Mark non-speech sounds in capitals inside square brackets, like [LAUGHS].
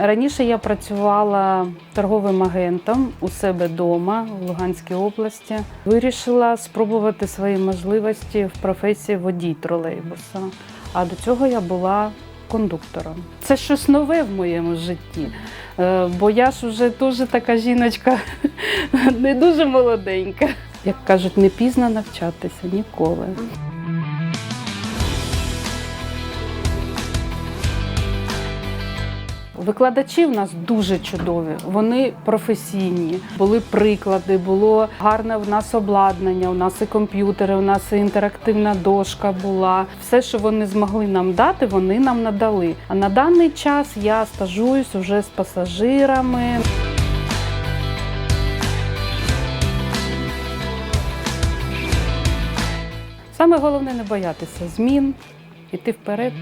Раніше я працювала торговим агентом у себе вдома в Луганській області. Вирішила спробувати свої можливості в професії водій тролейбуса. А до цього я була кондуктором. Це щось нове в моєму житті. Е, Бо я ж вже дуже така жіночка, [LAUGHS] не дуже молоденька. Як кажуть, не пізно навчатися ніколи. Викладачі в нас дуже чудові, вони професійні. Були приклади, було гарне в нас обладнання. У нас і комп'ютери, у нас і інтерактивна дошка була. Все, що вони змогли нам дати, вони нам надали. А на даний час я стажуюсь уже з пасажирами. Саме головне не боятися змін, іти вперед.